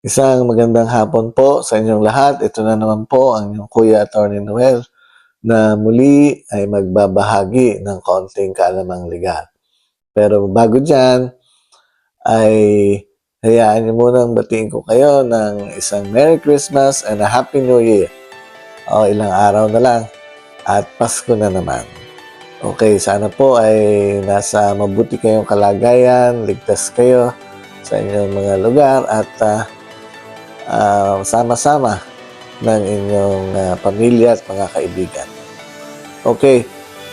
Isang magandang hapon po sa inyong lahat. Ito na naman po ang inyong Kuya Attorney Noel na muli ay magbabahagi ng konting kaalamang legal. Pero bago dyan, ay hayaan niyo munang batiin ko kayo ng isang Merry Christmas and a Happy New Year. O ilang araw na lang at Pasko na naman. Okay, sana po ay nasa mabuti kayong kalagayan, ligtas kayo sa inyong mga lugar at ah, ah, sama-sama ng inyong ah, pamilya at mga kaibigan. Okay,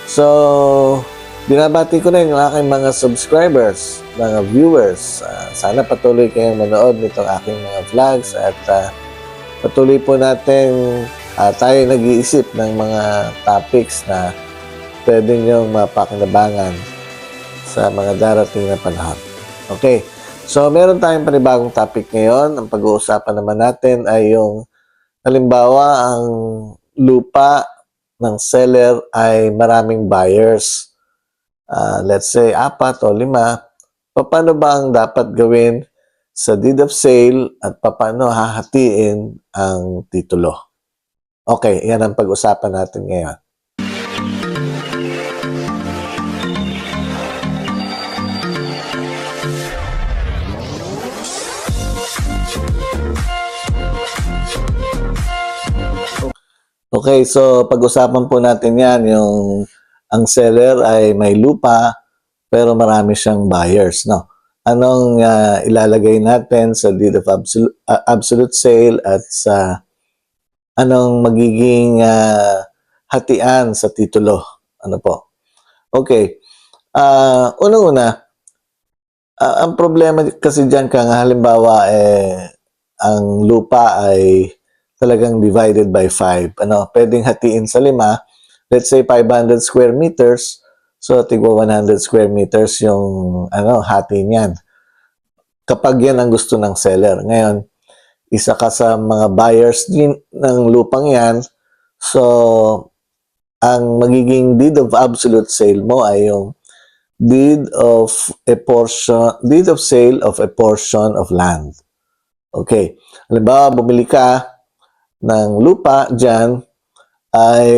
so binabati ko rin yung aking mga subscribers, mga viewers. Ah, sana patuloy kayong manood nitong aking mga vlogs at ah, patuloy po natin ah, tayo nag-iisip ng mga topics na pwede niyong mapakinabangan sa mga darating na panahon. Okay. So, meron tayong panibagong topic ngayon. Ang pag-uusapan naman natin ay yung halimbawa, ang lupa ng seller ay maraming buyers. Ah, let's say, apat o lima. Paano ba ang dapat gawin sa deed of sale at paano hahatiin ang titulo? Okay, yan ang pag-usapan natin ngayon. Okay, so pag-usapan po natin yan, yung ang seller ay may lupa pero marami siyang buyers, no? Anong ah, ilalagay natin sa deed of absolute, absolute sale at sa anong magiging ah, hatian sa titulo? Ano po? Okay. Ah, unang-una, ah, ang problema kasi diyan kung halimbawa eh ang lupa ay talagang divided by 5. Ano, pwedeng hatiin sa lima. Let's say 500 square meters. So, tigwa 100 square meters yung ano, hati niyan. Kapag yan ang gusto ng seller. Ngayon, isa ka sa mga buyers din ng lupang yan. So, ang magiging deed of absolute sale mo ay yung deed of a portion, deed of sale of a portion of land. Okay. Halimbawa, bumili ka ng lupa dyan ay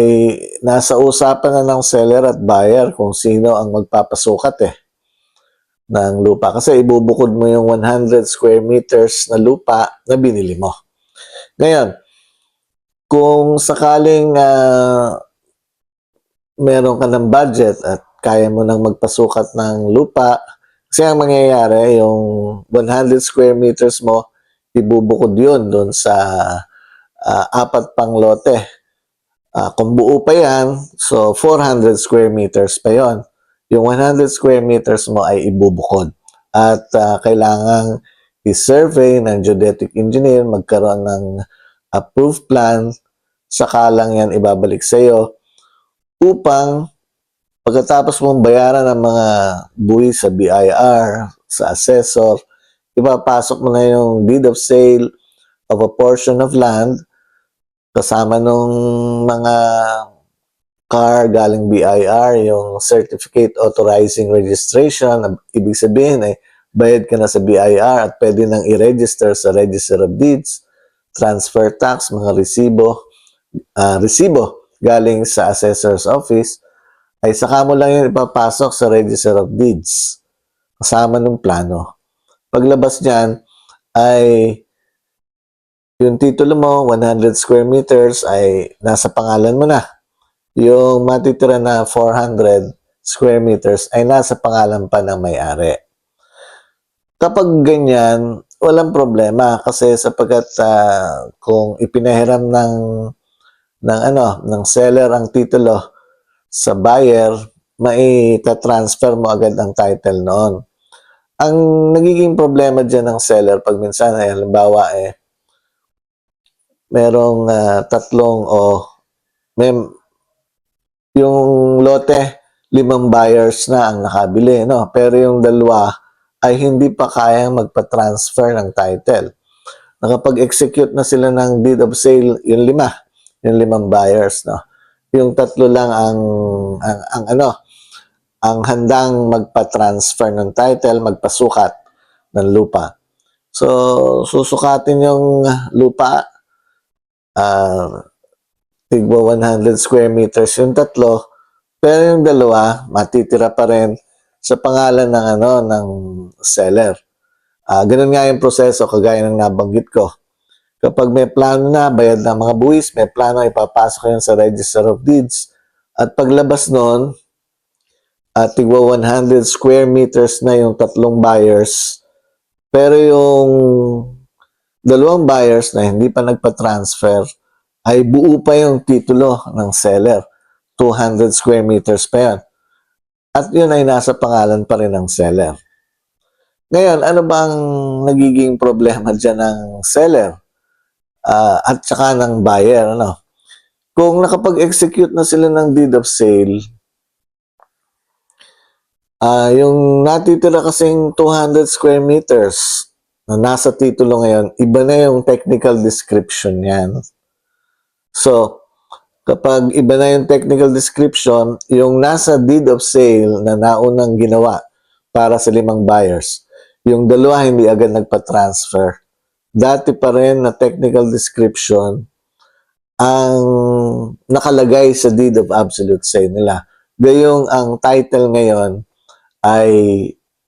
nasa usapan na ng seller at buyer kung sino ang magpapasukat eh ng lupa. Kasi ibubukod mo yung 100 square meters na lupa na binili mo. Ngayon, kung sakaling ah, meron ka ng budget at kaya mo nang magpasukat ng lupa, kasi ang mangyayari, yung 100 square meters mo, ibubukod yun doon sa ah, apat pang lote. Ah, kung buo pa yan, so 400 square meters pa yon. Yung 100 square meters mo ay ibubukod. At ah, kailangang i-survey ng geodetic engineer, magkaroon ng approved plan, saka lang yan ibabalik sa iyo upang pagkatapos mong bayaran ng mga buwi sa BIR, sa assessor, ipapasok mo na yung deed of sale of a portion of land kasama nung mga car galing BIR, yung Certificate Authorizing Registration, ibig sabihin ay bayad ka na sa BIR at pwede nang i-register sa Register of Deeds, transfer tax, mga resibo, ah, resibo galing sa Assessor's Office, ay saka mo lang yun ipapasok sa Register of Deeds kasama ng plano. Paglabas niyan ay yung titulo mo, 100 square meters, ay nasa pangalan mo na. Yung matitira na 400 square meters ay nasa pangalan pa ng may-ari. Kapag ganyan, walang problema kasi sapagkat ah, kung ipinahiram ng ng ano, ng seller ang titulo sa buyer, mai-transfer mo agad ang title noon. Ang nagiging problema diyan ng seller pag minsan ay halimbawa eh merong ah, tatlong o may yung lote limang buyers na ang nakabili no? Pero yung dalawa ay hindi pa kayang magpa-transfer ng title. Nakapag-execute na sila ng deed of sale yung lima yung limang buyers no? Yung tatlo lang ang ang, ang ano ang handang magpa-transfer ng title magpasukat ng lupa. So, susukatin yung lupa. Ah, tigwa 100 square meters yung tatlo. Pero yung dalawa, matitira pa rin sa pangalan ng ano ng seller. Ah, ganun nga yung proseso kagaya ng nabanggit ko. Kapag may plano na, bayad ng mga buwis, may plano, ipapasok yun sa Register of Deeds. At paglabas nun, at tigwa 100 square meters na yung tatlong buyers. Pero yung dalawang buyers na hindi pa nagpa-transfer ay buo pa yung titulo ng seller. 200 square meters pa yan. At yun ay nasa pangalan pa rin ng seller. Ngayon, ano ba ang nagiging problema dyan ng seller? Ah, at saka ng buyer, ano? Kung nakapag-execute na sila ng deed of sale, ah yung natitira kasing 200 square meters na nasa titulo ngayon, iba na yung technical description yan. So, kapag iba na yung technical description, yung nasa deed of sale na naunang ginawa para sa limang buyers, yung dalawa hindi agad nagpa-transfer. Dati pa rin na technical description ang nakalagay sa deed of absolute sale nila. Gayong ang title ngayon ay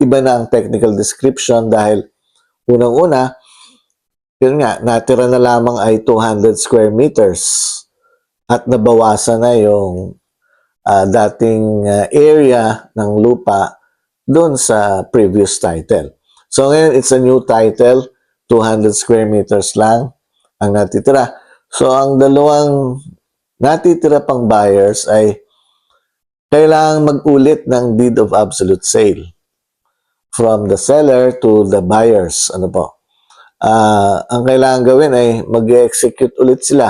iba na ang technical description dahil unang-una, yun nga, natira na lamang ay 200 square meters at nabawasan na yung ah, dating ah, area ng lupa doon sa previous title. So ngayon, it's a new title, 200 square meters lang ang natitira. So ang dalawang natitira pang buyers ay kailangang mag-ulit ng deed of absolute sale from the seller to the buyers. Ano po? Ah, ang kailangan gawin ay mag-execute ulit sila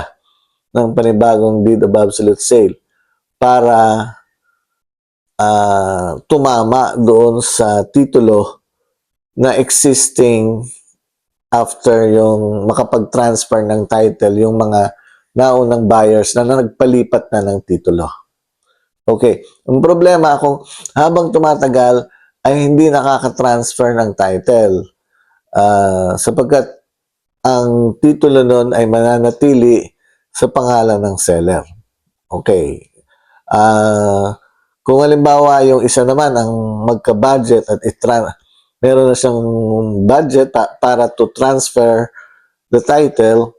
ng panibagong deed of absolute sale para ah, tumama doon sa titulo na existing after yung makapag-transfer ng title yung mga naunang buyers na nagpalipat na ng titulo. Okay. Ang problema kung habang tumatagal ay hindi nakaka-transfer ng title ah, sapagkat ang titulo nun ay mananatili sa pangalan ng seller. Okay. Ah, kung halimbawa yung isa naman ang magka-budget at itra meron na siyang budget pa- para to transfer the title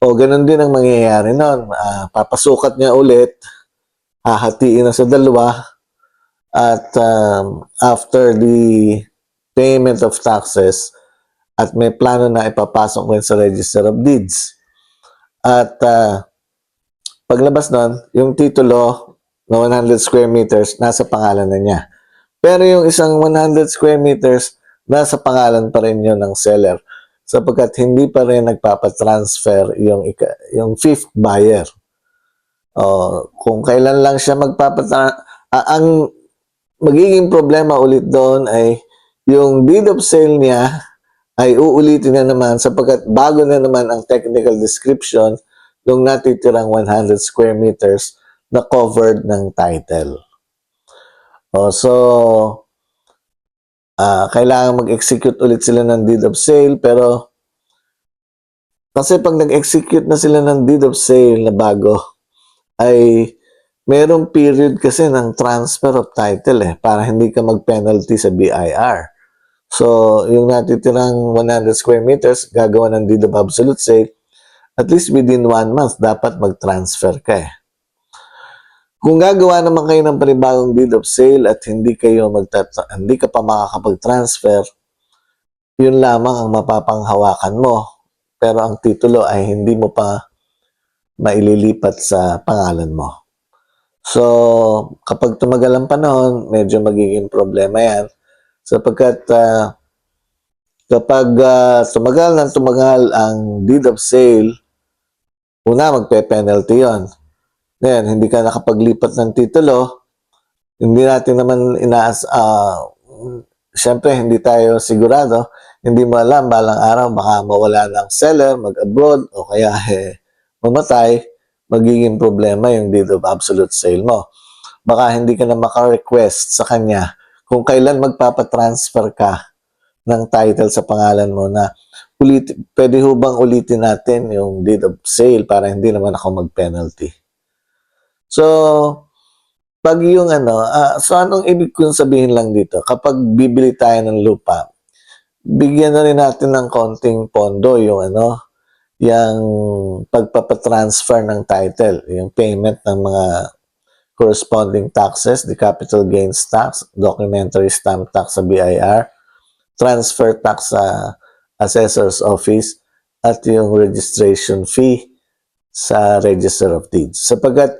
o ganun din ang mangyayari nun. Ah, papasukat niya ulit, hahatiin na sa dalawa at um, after the payment of taxes at may plano na ipapasok rin sa Register of Deeds. At ah, paglabas nun, yung titulo na 100 square meters nasa pangalan na niya. Pero yung isang 100 square meters, nasa pangalan pa rin yun ng seller sapagkat hindi pa rin nagpapatransfer yung, yung fifth buyer. O, kung kailan lang siya magpapatra... ah, ang magiging problema ulit doon ay yung deed of sale niya ay uulitin na naman sapagkat bago na naman ang technical description ng natitirang 100 square meters na covered ng title. O, so, ah kailangan mag-execute ulit sila ng deed of sale pero kasi pag nag-execute na sila ng deed of sale na bago ay merong period kasi ng transfer of title eh para hindi ka mag-penalty sa BIR. So, yung natitirang 100 square meters, gagawa ng deed of absolute sale, at least within one month, dapat mag-transfer ka eh. Kung gagawa naman kayo ng panibagong deed of sale at hindi kayo magtatra- hindi ka pa makakapag-transfer, yun lamang ang mapapanghawakan mo. Pero ang titulo ay hindi mo pa maililipat sa pangalan mo. So, kapag tumagal ang panahon, medyo magiging problema yan. Sapagkat ah, kapag ah, tumagal ng tumagal ang deed of sale, una, magpe-penalty yon. Ngayon, hindi ka nakapaglipat ng titulo, hindi natin naman inaas, ah, syempre, hindi tayo sigurado, hindi mo alam, balang araw, baka mawala ng seller, mag-abroad, o kaya eh, mamatay, magiging problema yung deed of absolute sale mo. Baka hindi ka na maka-request sa kanya kung kailan magpapatransfer ka ng title sa pangalan mo na ulit, pwede ho bang ulitin natin yung deed of sale para hindi naman ako mag-penalty? So, pag yung ano, ah, so anong ibig kong sabihin lang dito? Kapag bibili tayo ng lupa, bigyan na rin natin ng konting pondo yung ano, yung pagpapatransfer ng title, yung payment ng mga corresponding taxes, the capital gains tax, documentary stamp tax sa BIR, transfer tax sa assessor's office, at yung registration fee sa Register of Deeds. Sapagkat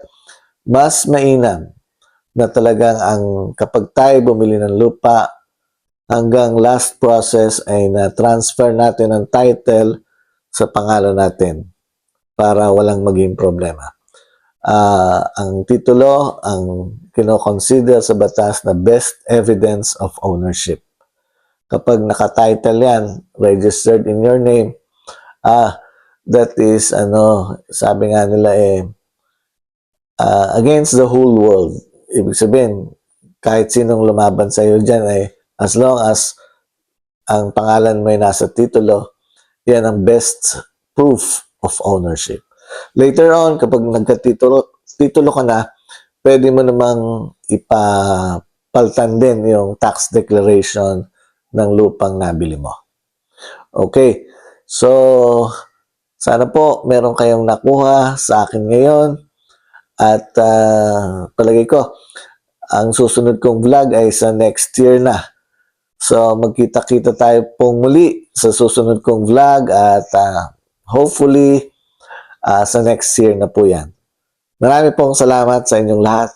mas mainam na talagang ang kapag tayo bumili ng lupa, hanggang last process ay na-transfer natin ang title sa pangalan natin para walang maging problema. Ah, ang titulo ang kino-consider sa batas na best evidence of ownership. Kapag naka-title yan, registered in your name, ah, that is, ano, sabi nga nila eh, ah, against the whole world. Ibig sabihin, kahit sinong lumaban sa iyo dyan ay as long as ang pangalan mo ay nasa titulo, yan ang best proof of ownership. Later on, kapag nagkatitulo titulo ka na, pwede mo namang ipapaltan din yung tax declaration ng lupang nabili mo. Okay. So, sana po meron kayong nakuha sa akin ngayon. At ah, palagay ko, ang susunod kong vlog ay sa next year na. So, magkita-kita tayo pong muli sa susunod kong vlog at ah, hopefully ah, sa next year na po yan. Marami pong salamat sa inyong lahat.